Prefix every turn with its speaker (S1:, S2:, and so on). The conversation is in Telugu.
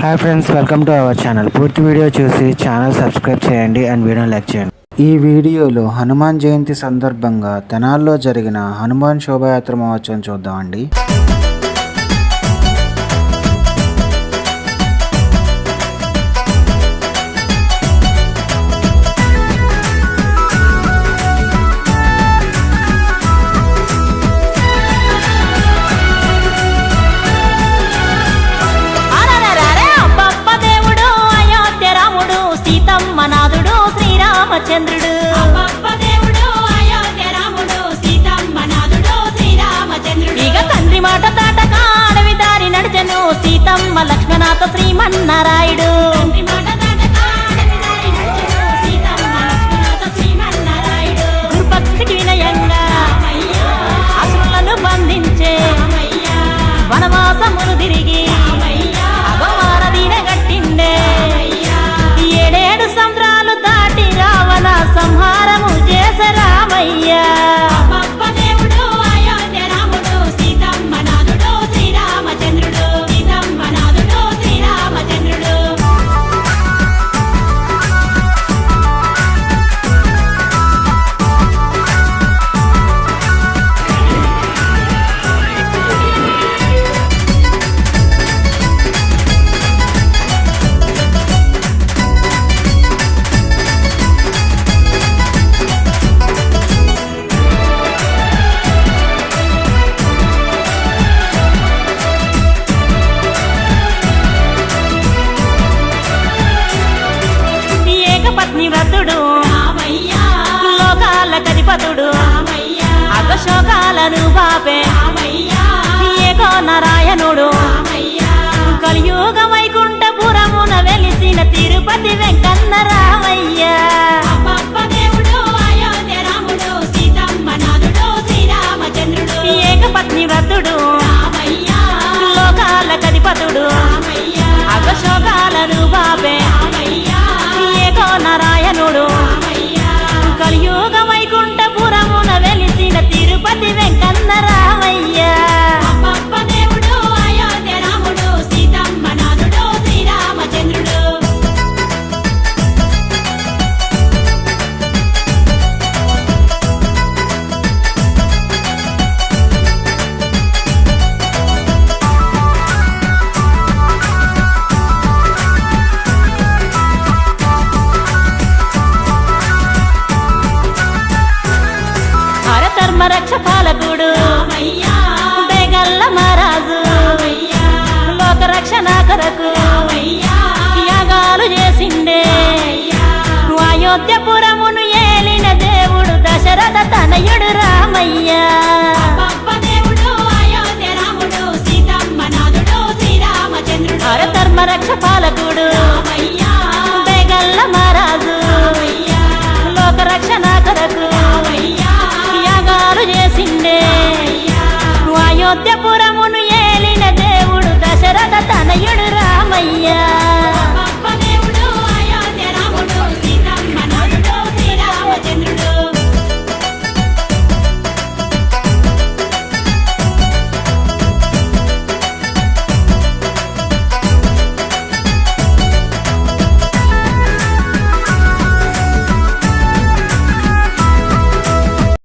S1: Hi friends welcome to our channel పూర్తి వీడియో చూసి ఛానల్ సబ్స్క్రైబ్ చేయండి అండ్ వీడియో లైక్ చేయండి. ఈ వీడియోలో హనుమాన్ జయంతి సందర్భంగా తెనాల్లో జరిగిన హనుమాన్ శోభాయాత్ర మహోత్సవం చూద్దామండి.
S2: శ్రీరామచంద్రుడు. ఇక తండ్రి మాట తాటక అడవి దారి నడిచెను సీతమ్మ లక్ష్మణాథ శ్రీమన్నారాయుడు. అగశోకాలను బాపే హరధర్మ రక్ష పాలకుడు. బేగల్ల మహారాజు.
S3: రామయ్యా
S2: లోక రక్షణ కొరకు యాగాలు చేసిండే. అయోధ్యపురమును ఏలిన దేవుడు దశరథ తనయుడు రామయ్య. హరధర్మ రక్ష పాలకుడు.